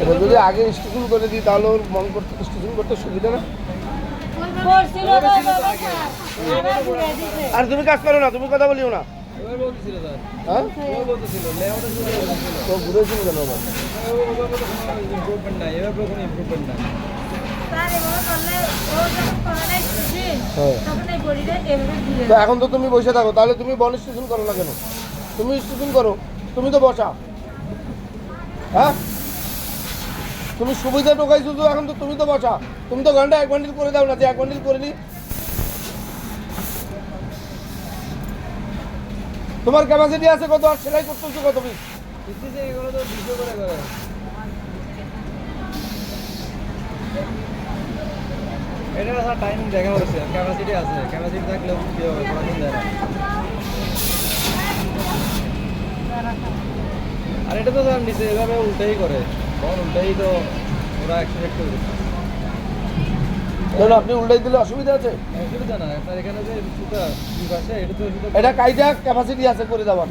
এটা যদি আগে স্টেশন করে দিই তাহলে ওর মন করতে স্টেশন করতে সুবিধা না? আর তুমি কাজ করো না তুমি কথা বলিও না। এবার বলতেছিল স্যার। হ্যাঁ? এবার ঘুরেছিল কেন আবার? তো এখন তো তুমি বসে থাকো তাহলে তুমি বন স্টেশন করো না কেন? তুমি স্টেশন করো তুমি তো বসা। হ্যাঁ? তুমি সুবিধা টোকাইছো তো এখন তো তুমি তো বসা। তুমি তো ঘণ্টা এক বান্ডিল করে দাও না যে এক বান্ডিল করে নি। তোমার ক্যাপাসিটি আছে কত আর সেলাই করতেছো কত পিস এগুলো তো দুশো করে করে। এটা স্যার টাইম দেখা ক্যাপাসিটি আছে। ক্যাপাসিটি কি হবে না আর এটা তো স্যার নিচে এভাবে উল্টাই করে। তখন উল্টাই তো ওরা অ্যাক্সিডেন্ট করে আপনি উল্টাই দিলে অসুবিধা আছে? অসুবিধা না আপনার এখানে যে সুতা পাশে এটা তো এটা কাইটা ক্যাপাসিটি আছে করে দেওয়ার।